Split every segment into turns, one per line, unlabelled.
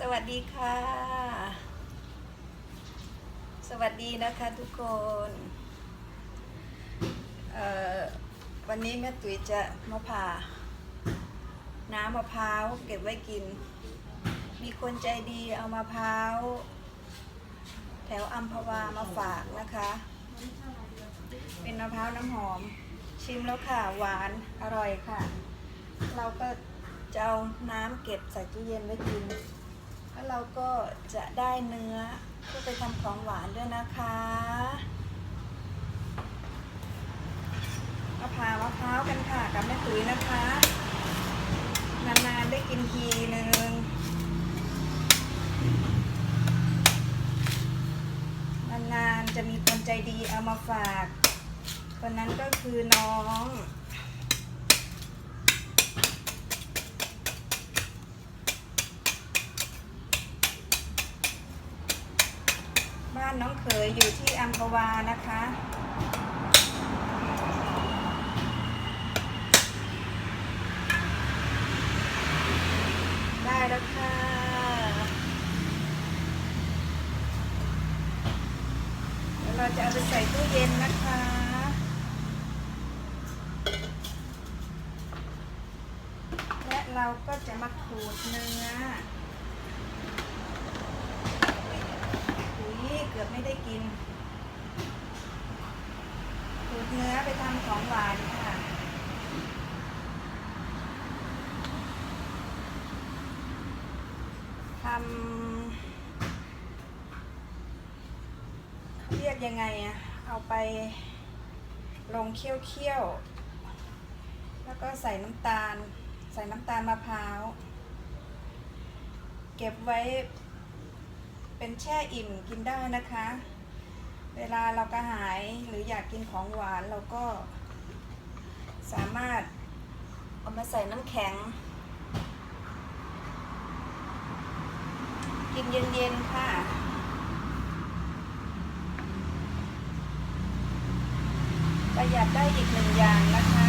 สวัสดีค่ะ สวัสดีนะคะทุกคนวันนี้แม่ตุ๋ยจะมาผ่า น้ำมะพร้าวเก็บไว้กิน มีคนใจดีเอามะพร้าวแถวอัมพวามาฝากนะคะ เป็นมะพร้าวน้ำหอม ชิมแล้วค่ะหวานอร่อยค่ะ เราก็จะเอาน้ำเก็บใส่ตู้เย็นไว้กิน แล้วเราก็จะได้เนื้อเพื่อไปทำของหวานด้วยนะคะมาผ่ามะพร้าวกันค่ะกับแม่ตุ๋ยนะคะ นานๆได้กินทีหนึ่งนานๆจะมีคนใจดีเอามาฝากคนนั้นก็คือน้องานน้องเขยอยู่ที่อัมพวานะคะ ได้แล้วค่ะเดี๋ยวเราจะเอาไปใส่ตู้เย็นนะคะและเราก็จะมาขูดเนื้อ อุ้ย เกือบไม่ได้กินขูดเนื้อไปทำของหวานค่ะทำเรียกยังไงอะเอาไปลงเคี่ยวเคี่ยวๆแล้วก็ใส่น้ำตาล ใส่น้ำตาลมะพร้าว เก็บไว้ เป็นแช่อิ่มกินได้นะคะ เวลาเรากระหายหรืออยากกินของหวานเราก็ สามารถเอามาใส่น้ำแข็ง กินเย็นๆค่ะประหยัดได้อีกหนึ่งอย่างนะคะ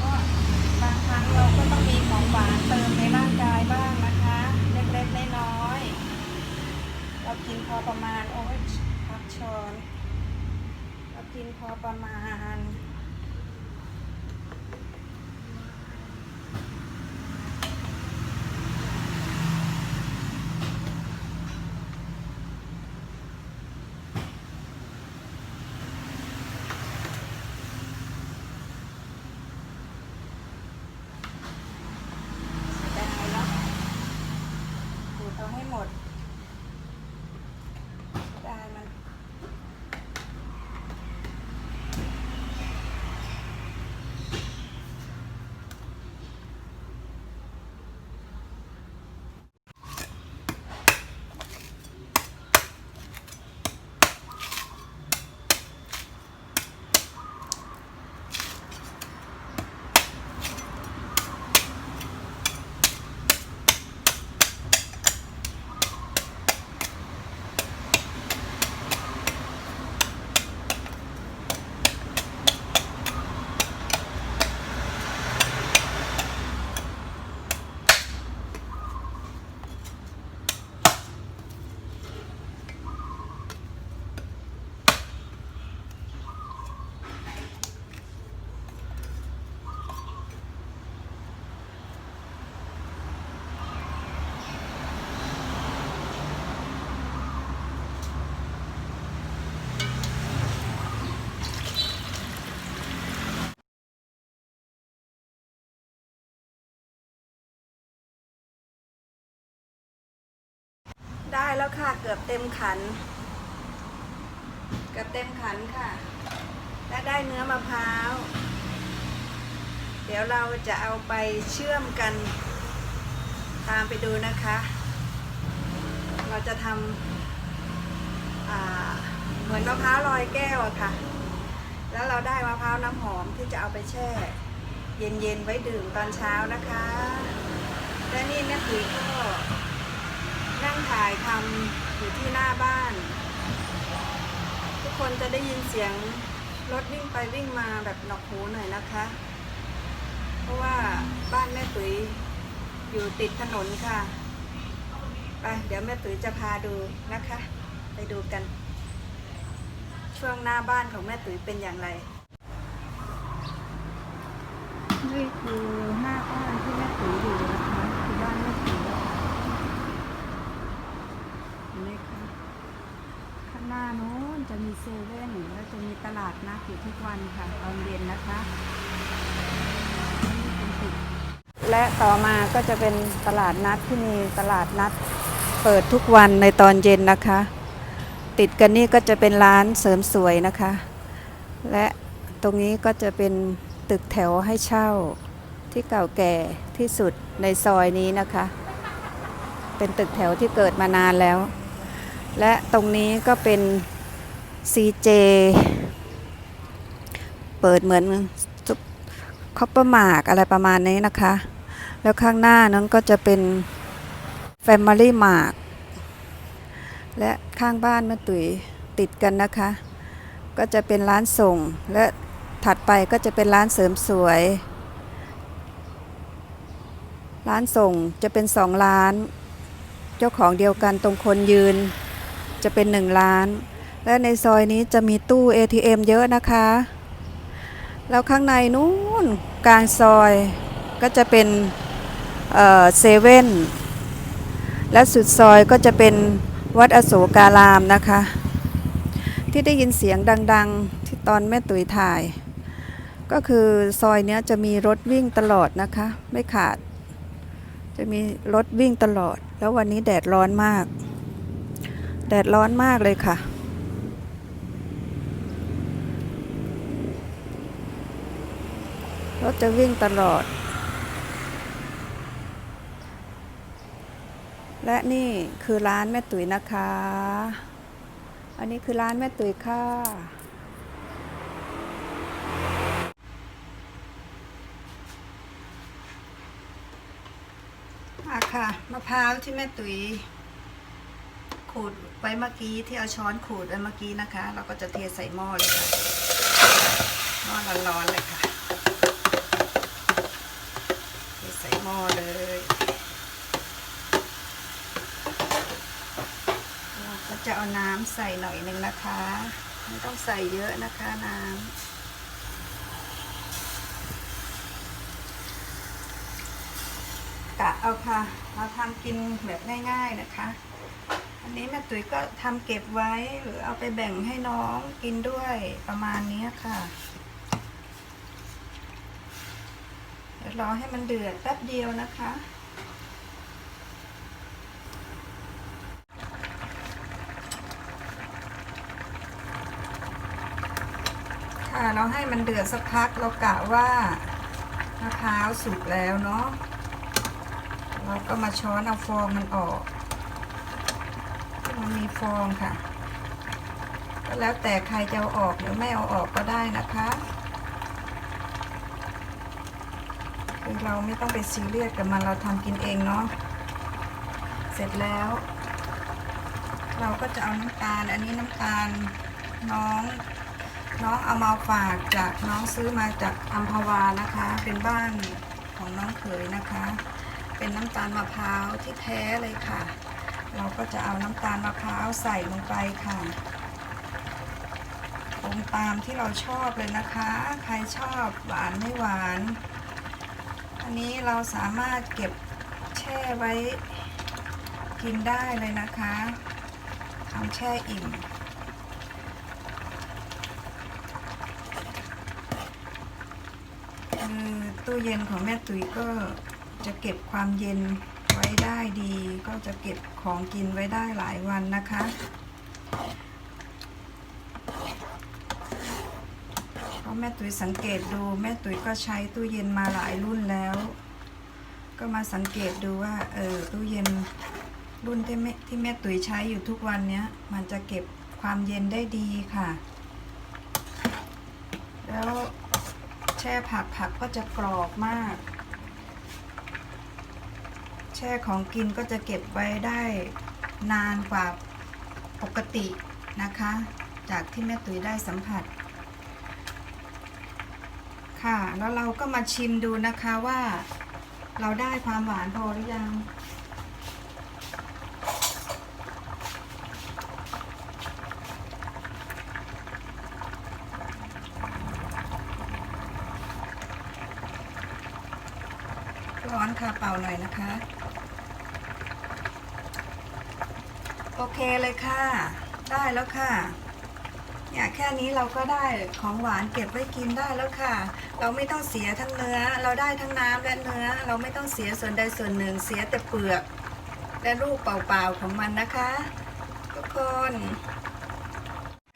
ก็บางครั้งเราก็ต้องมีของหวานเติมในร่างกายบ้างนะคะ เล็กๆน้อยๆเรากินพ อประมาณ โอ้ยพักช้อนเรากินพอประมาณ แล้วค่ะ เกือบเต็มขัน เกือบเต็มขันค่ะ และได้เนื้อมะพร้าว เดี๋ยวเราจะเอาไปเชื่อมกัน ตามไปดูนะคะ เราจะทำเหมือนมะพร้าวลอยแก้วอะค่ะ แล้วเราได้มะพร้าวน้ำหอมที่จะเอาไปแช่ เย็นๆไว้ดื่มตอนเช้านะคะ และนี่แม่ปุ๋ยก็นั่ง ถ่ายทำอยู่ที่หน้าบ้าน ทุกคนจะได้ยินเสียงรถวิ่งไปวิ่งมาแบบหนวกหูหน่อยนะคะ เพราะว่าบ้านแม่ตุ๋ยอยู่ติดถนนค่ะ ไปเดี๋ยวแม่ตุ๋ยจะพาดูนะคะ ไปดูกัน ช่วงหน้าบ้านของแม่ตุ๋ยเป็นอย่างไรนี่คือหน้าบ้านที่แม่ตุ๋ยอยู่นะคะคือบ้านแม่ตุ๋ยเห็นไหมคะข้าง หน้าโน้นจะมีเซเว่นแล้วจะมีตลาดนัดอยู่ทุกวันค่ะตอนเย็นนะคะและต่อมาก็จะเป็นตลาดนัดที่มีตลาดนัด เปิดทุกวันในตอนเย็นนะคะ ติดกันนี่ก็จะเป็นร้านเสริมสวยนะคะ และตรงนี้ก็จะเป็นตึกแถวให้เช่าที่เก่าแก่ที่สุดในซอยนี้นะคะ เป็นตึกแถวที่เกิดมานานแล้ว และตรงนี้ก็เป็น CJ เปิดเหมือนคอปเปอร์มาร์กอะไรประมาณนี้นะคะ แล้วข้างหน้านั้นก็จะเป็น Family Mart และข้างบ้านแม่ตุ๋ยติดกันนะคะ ก็จะเป็นร้านส่ง และถัดไปก็จะเป็นร้านเสริมสวย ร้านส่งจะเป็นสองร้าน เจ้าของเดียวกันตรงคนยืน จะเป็นหนึ่งร้าน และในซอยนี้จะมีตู้ ATM เยอะนะคะ แล้วข้างในนู้นกลางซอยก็จะเป็นเซเว่นและสุดซอยก็จะเป็นวัดอโศการามนะคะ ที่ได้ยินเสียงดัง ๆ ที่ตอนแม่ตุ๋ยถ่าย ก็คือซอยเนี้ยจะมีรถวิ่งตลอดนะคะ ไม่ขาด จะมีรถวิ่งตลอด แล้ววันนี้แดดร้อนมาก แดดร้อนมากเลยค่ะ รถจะวิ่งตลอด และนี่คือร้านแม่ตุ๋ยนะคะ อันนี้คือร้านแม่ตุ๋ยค่ะอะค่ะมะพร้าวที่แม่ตุ๋ยขูด ไว้เมื่อกี้ที่เอาช้อนขูดไว้เมื่อกี้นะคะ เราก็จะเทใส่หม้อเลยค่ะหม้อร้อนๆเลยค่ะเทใส่หม้อเลยเราก็จะเอาน้ำใส่หน่อยหนึ่งนะคะไม่ต้องใส่เยอะนะคะน้ำกะเอาค่ะ เราทำกินแบบง่าย ๆนะคะ อันนี้แม่ตุ๋ยก็ทำเก็บไว้หรือเอาไปแบ่งให้น้องกินด้วยประมาณนี้ค่ะเดี๋ยวรอให้มันเดือดแป๊บเดียวนะคะ ค่ะเราให้มันเดือดสักพักเรากะว่ามะพร้าวสุกแล้วเนาะเราก็มาช้อนเอาฟองมันออก มันมีฟองค่ะ ก็แล้วแต่ใครจะเอาออกหรือไม่เอาออกก็ได้นะคะคือเราไม่ต้องไปซีเรียสกับมันเราทำกินเองเนาะเสร็จแล้ว เราก็จะเอาน้ำตาล อันนี้น้ำตาลน้องน้องเอามาฝากจากน้องซื้อมาจากอัมพวานะคะ เป็นบ้านของน้องเขยนะคะ เป็นน้ำตาลมะพร้าวที่แท้เลยค่ะ เราก็จะเอาน้ำตาลมะพร้าวใส่ลงไปค่ะปรุงตามที่เราชอบเลยนะคะ ใครชอบหวานไม่หวาน อันนี้เราสามารถเก็บแช่ไว้กินได้เลยนะคะทำแช่อิ่มคือตู้เย็นของแม่ตุ๋ยก็จะเก็บความเย็น ไว้ได้ดี ก็จะเก็บของกินไว้ได้หลายวันนะคะเพราะแม่ตุ๋ยสังเกตดูแม่ตุ๋ยก็ใช้ตู้เย็นมาหลายรุ่นแล้ว ก็มาสังเกตดูว่าเออตู้เย็นรุ่นที่แม่ที่แม่ตุ๋ยใช้อยู่ทุกวันเนี้ยมันจะเก็บความเย็นได้ดีค่ะ แล้วแช่ผักผักก็จะกรอบมาก ช่ของกินก็จะเก็บไว้ได้นานกว่าปกตินะคะ จากที่แม่ตุ๋ยได้สัมผัสคค่ะ แล้วเราก็มาชิมดูนะคะว่า เราได้ความหวานพอหรือยังร้อนค่ะเป่าหน่อยนะคะ โอเคเลยค่ะ ได้แล้วค่ะเนี่ยแค่นี้เราก็ได้ของหวานเก็บไว้กินได้แล้วค่ะ เราไม่ต้องเสียทั้งเนื้อ เราได้ทั้งน้ำและเนื้อ เราไม่ต้องเสียส่วนใดส่วนหนึ่งเสียแต่เปลือก และลูกเปล่าๆของมันนะคะ ทุกคน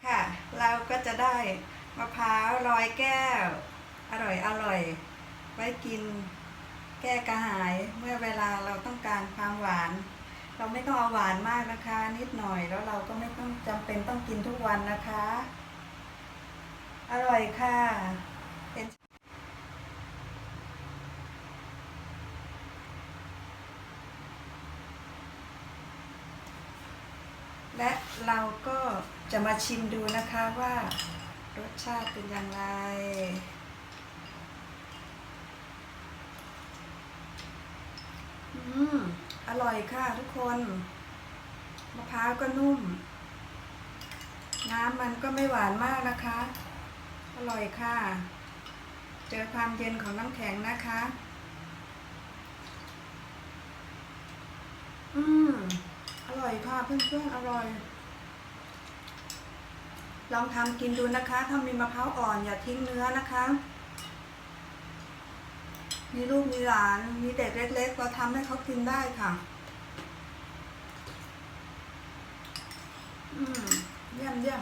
ค่ะ เราก็จะได้มะพร้าวลอยแก้ว อร่อยอร่อย ไว้กินแก้กระหายเมื่อเว ไม่ต้องเอาหวานมากนะคะ นิดหน่อยแล้วเราก็ไม่ต้องจำเป็นต้องกินทุกวันนะคะ อร่อยค่ะเป็นและเราก็จะมาชิมดูนะคะว่ารสชาติเป็นอย่างไร อืม อร่อยค่ะทุกคนมะพร้าวก็นุ่ม น้ำมันก็ไม่หวานมากนะคะ อร่อยค่ะ เจอความเย็นของน้ำแข็งนะคะ อืมอร่อยค่ะเพื่อนๆอร่อย ลองทำกินดูนะคะ ถ้ามีมะพร้าวอ่อนอย่าทิ้งเนื้อนะคะ มีลูกมีหลาน มีเด็กเล็ก ๆ เราทำให้เขากินได้ค่ะ อืมเยี่ยมเยี่ยม